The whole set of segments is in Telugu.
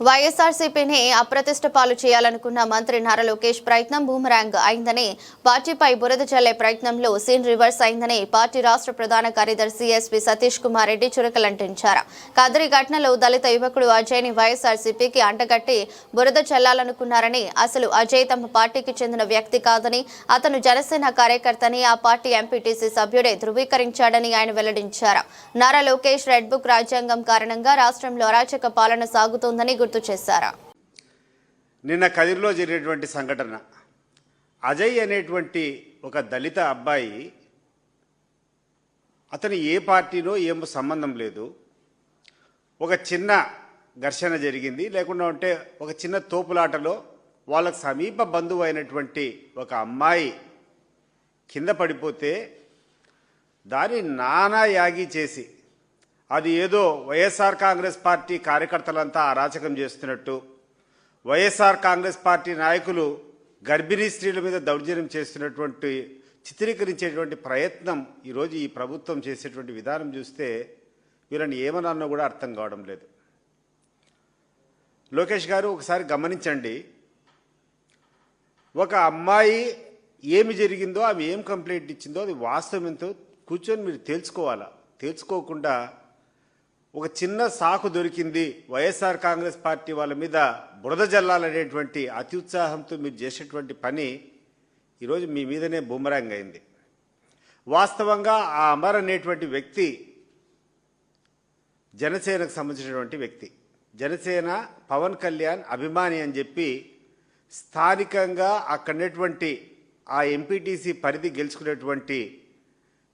వైఎస్ఆర్సీపీని అప్రతిష్ట పాలు చేయాలనుకున్న మంత్రి నారా లోకేష్ ప్రయత్నం బూమరాంగ్ అయిందని పార్టీపై బురద చల్లే ప్రయత్నంలో సీన్ రివర్స్ అయిందని పార్టీ రాష్ట్ర ప్రధాన కార్యదర్శి ఎస్పీ సతీష్ కుమార్ రెడ్డి చురకలంటించారు. కదిరి ఘటనలో దళిత యువకుడు అజయ్ని వైఎస్ఆర్సీపీకి అంటగట్టి బురద చల్లాలనుకున్నారని అసలు అజయ్ తమ పార్టీకి చెందిన వ్యక్తి కాదని అతను జనసేన కార్యకర్తని ఆ పార్టీ ఎంపీటీసీ సభ్యుడే ధృవీకరించాడని ఆయన వెల్లడించారు. నారా లోకేష్ రెడ్ బుక్ రాజ్యాంగం కారణంగా రాష్ట్రంలో అరాచక పాలన సాగుతోందని గుర్తు చేశారు? నిన్న కదిరిలో జరిగినటువంటి సంఘటన. అజయ్ అనేటువంటి ఒక దళిత అబ్బాయి అతను ఏ పార్టీనో ఏం సంబంధం లేదు. ఒక చిన్న ఘర్షణ జరిగింది లేకుండా ఉంటే ఒక చిన్న తోపులాటలో వాళ్ళకు సమీప బంధువు అయినటువంటి ఒక అమ్మాయి కింద పడిపోతే దాన్ని నానా యాగి చేసి అది ఏదో వైఎస్ఆర్ కాంగ్రెస్ పార్టీ కార్యకర్తలంతా అరాచకం చేస్తున్నట్టు. వైఎస్ఆర్ కాంగ్రెస్ పార్టీ నాయకులు గర్భిణీ స్త్రీల మీద దౌర్జన్యం చేస్తున్నటువంటి చిత్రీకరించేటువంటి ప్రయత్నం ఈరోజు ఈ ప్రభుత్వం చేసేటువంటి విధానం చూస్తే వీళ్ళని ఏమనన్నా కూడా అర్థం కావడం లేదు. లోకేష్ గారు ఒకసారి గమనించండి. ఒక అమ్మాయి ఏమి జరిగిందో ఆమె ఏం కంప్లైంట్ ఇచ్చిందో అది వాస్తవం ఎంతో కూర్చొని మీరు తేల్చుకోవాలా? తేల్చుకోకుండా ఒక చిన్న సాకు దొరికింది వైఎస్ఆర్ కాంగ్రెస్ పార్టీ వాళ్ళ మీద బురద జల్లాలనేటువంటి అతి ఉత్సాహంతో మీరు చేసేటువంటి పని ఈరోజు మీ మీదనే బూమరాంగ్ అయింది. వాస్తవంగా ఆ అమర్ అనేటువంటి వ్యక్తి జనసేనకు సంబంధించినటువంటి వ్యక్తి. జనసేన పవన్ కళ్యాణ్ అభిమాని అని చెప్పి స్థానికంగా అక్కడటువంటి ఆ ఎంపీటీసీ పరిధి గెలుచుకునేటువంటి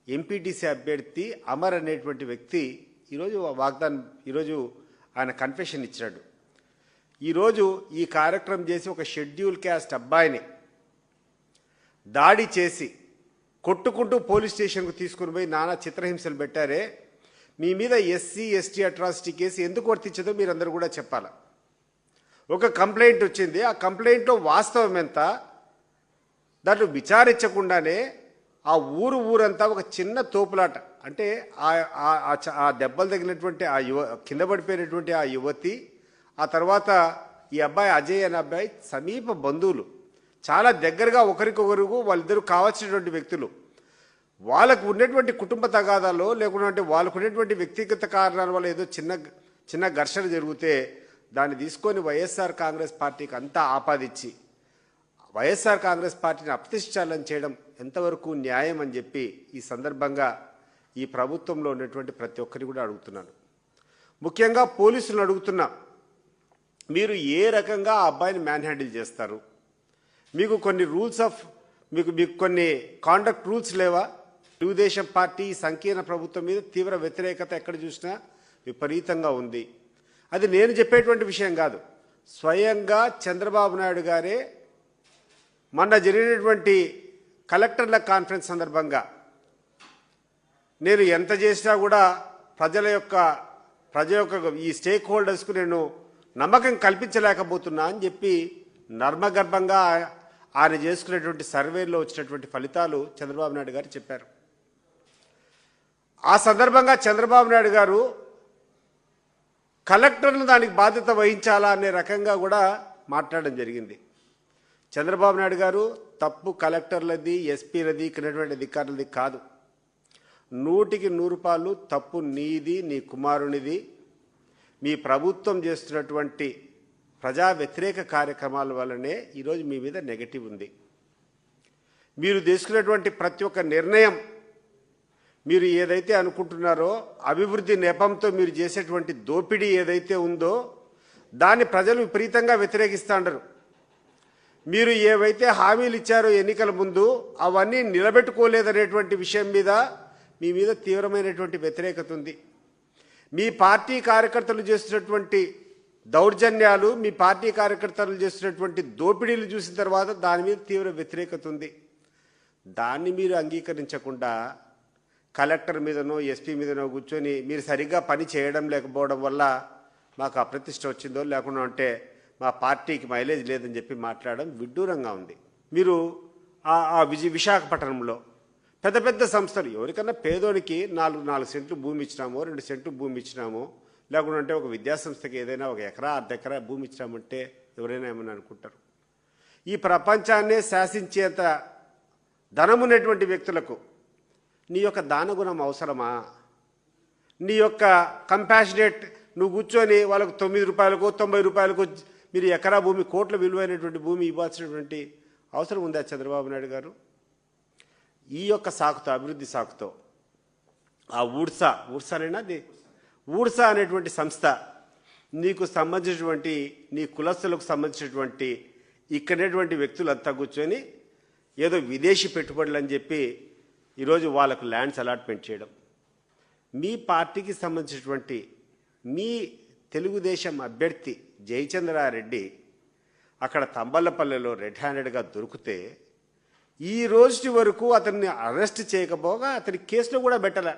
ఎంపీటీసీ అభ్యర్థి అమర్ అనేటువంటి వ్యక్తి ఈరోజు వాగ్దానం ఈరోజు ఆయన కన్ఫెషన్ ఇచ్చాడు ఈరోజు ఈ కార్యక్రమం చేసి ఒక షెడ్యూల్ క్యాస్ట్ అబ్బాయిని దాడి చేసి కొట్టుకుంటూ పోలీస్ స్టేషన్కు తీసుకుని పోయి నానా చిత్రహింసలు పెట్టారే. మీ మీద ఎస్సీ ఎస్టీ అట్రాసిటీ కేసు ఎందుకు వర్తించదో మీరందరూ కూడా చెప్పాలి. ఒక కంప్లైంట్ వచ్చింది. ఆ కంప్లైంట్లో వాస్తవం ఎంత? దాంట్లో విచారించకుండానే ఆ ఊరు ఊరంతా ఒక చిన్న తోపులాట. అంటే ఆ- చ- ఆ దెబ్బలు తగిలినటువంటి ఆ యువ కింద పడిపోయినటువంటి ఆ యువతి ఆ తర్వాత ఈ అబ్బాయి అజయ్ అనే అబ్బాయి సమీప బంధువులు. చాలా దగ్గరగా ఒకరికొకరు వాళ్ళిద్దరూ కావాల్సినటువంటి వ్యక్తులు. వాళ్ళకు ఉన్నటువంటి కుటుంబ తగాదాలో లేకుంటే వాళ్ళకు ఉన్నటువంటి వ్యక్తిగత కారణాల వల్ల ఏదో చిన్న చిన్న ఘర్షణ జరిగితే దాన్ని తీసుకొని వైఎస్ఆర్ కాంగ్రెస్ పార్టీకి అంతా ఆపాదిచ్చి వైఎస్ఆర్ కాంగ్రెస్ పార్టీని అప్రతిష్టాలని చేయడం ఎంతవరకు న్యాయం అని చెప్పి ఈ సందర్భంగా ఈ ప్రభుత్వంలో ఉన్నటువంటి ప్రతి ఒక్కరిని కూడా అడుగుతున్నాను. ముఖ్యంగా పోలీసులను అడుగుతున్నా మీరు ఏ రకంగా ఆ అబ్బాయిని మ్యాన్ హ్యాండిల్ చేస్తారు? మీకు కొన్ని రూల్స్ ఆఫ్ మీకు మీకు కొన్ని కాండక్ట్ రూల్స్ లేవా? తెలుగుదేశం పార్టీ సంకీర్ణ ప్రభుత్వం మీద తీవ్ర వ్యతిరేకత ఎక్కడ చూసినా విపరీతంగా ఉంది. అది నేను చెప్పేటువంటి విషయం కాదు. స్వయంగా చంద్రబాబు నాయుడు గారే మొన్న జరిగినటువంటి కలెక్టర్ల కాన్ఫరెన్స్ సందర్భంగా నేను ఎంత చేసినా కూడా ప్రజల యొక్క ప్రజల యొక్క ఈ స్టేక్ హోల్డర్స్కు నేను నమ్మకం కల్పించలేకపోతున్నా అని చెప్పి నర్మగర్భంగా ఆయన చేసుకునేటువంటి సర్వేలో వచ్చినటువంటి ఫలితాలు చంద్రబాబు నాయుడు గారు చెప్పారు. ఆ సందర్భంగా చంద్రబాబు నాయుడు గారు కలెక్టర్లు దానికి బాధ్యత వహించాలా అనే రకంగా కూడా మాట్లాడడం జరిగింది. చంద్రబాబు నాయుడు గారు తప్పు కలెక్టర్లది ఎస్పీలది ఇక్కడటువంటి అధికారులది కాదు. నూటికి నూరు పాలు తప్పు నీది నీ కుమారునిది. మీ ప్రభుత్వం చేస్తున్నటువంటి ప్రజా వ్యతిరేక కార్యక్రమాల వల్లనే ఈరోజు మీ మీద నెగటివ్ ఉంది. మీరు తీసుకున్నటువంటి ప్రతి ఒక్క నిర్ణయం మీరు ఏదైతే అనుకుంటున్నారో అభివృద్ధి నెపంతో మీరు చేసేటువంటి దోపిడీ ఏదైతే ఉందో దాన్ని ప్రజలు విపరీతంగా వ్యతిరేకిస్తాండరు మీరు ఏవైతే హామీలు ఇచ్చారో ఎన్నికల ముందు అవన్నీ నిలబెట్టుకోలేదనేటువంటి విషయం మీద మీ మీద తీవ్రమైనటువంటి వ్యతిరేకత ఉంది. మీ పార్టీ కార్యకర్తలు చేస్తున్నటువంటి దౌర్జన్యాలు మీ పార్టీ కార్యకర్తలు చేస్తున్నటువంటి దోపిడీలు చూసిన తర్వాత దాని మీద తీవ్ర వ్యతిరేకత ఉంది. దాన్ని మీరు అంగీకరించకుండా కలెక్టర్ మీదనో ఎస్పీ మీదనో కూర్చొని మీరు సరిగ్గా పని చేయడం లేకపోవడం వల్ల మాకు అప్రతిష్ట వచ్చిందో లేకుండా అంటే మా పార్టీకి మైలేజ్ లేదని చెప్పి మాట్లాడడం విడ్డూరంగా ఉంది. మీరు ఆ ఆ విజయ విశాఖపట్నంలో పెద్ద పెద్ద సంస్థలు ఎవరికన్నా పేదోనికి నాలుగు నాలుగు సెంట్లు భూమి ఇచ్చినామో రెండు సెంట్లు భూమి ఇచ్చినామో లేకుంటే ఒక విద్యాసంస్థకి ఏదైనా ఒక ఎకరా అర్ధ ఎకరా భూమి ఇచ్చినామంటే ఎవరైనా ఏమని అనుకుంటారు? ఈ ప్రపంచాన్నే శాసించేంత ధనమున్నటువంటి వ్యక్తులకు నీ యొక్క దానగుణం అవసరమా? నీ యొక్క కంపాషనేట్ నువ్వు కూర్చొని వాళ్ళకు తొమ్మిది రూపాయలకు తొంభై రూపాయలకు మీరు ఎకరా భూమి కోట్ల విలువైనటువంటి భూమి ఇవ్వాల్సినటువంటి అవసరం ఉందా చంద్రబాబు నాయుడు గారు? ఈ యొక్క సాకుతో అభివృద్ధి సాకుతో ఆ ఊడ్సా ఊడ్సానేనా అది? ఊడ్సా అనేటువంటి సంస్థ నీకు సంబంధించినటువంటి నీ కులస్తులకు సంబంధించినటువంటి ఇక్కడటువంటి వ్యక్తులంతా కూర్చొని ఏదో విదేశీ పెట్టుబడులు అని చెప్పి ఈరోజు వాళ్ళకు ల్యాండ్స్ అలాట్మెంట్ చేయడం. మీ పార్టీకి సంబంధించినటువంటి మీ తెలుగుదేశం అభ్యర్థి జయచంద్రారెడ్డి అక్కడ తంబల్లపల్లెలో రెడ్ హ్యాండెడ్గా దొరికితే ఈ రోజు వరకు అతన్ని అరెస్ట్ చేయకపోగా అతని కేసులో కూడా పెట్టలే.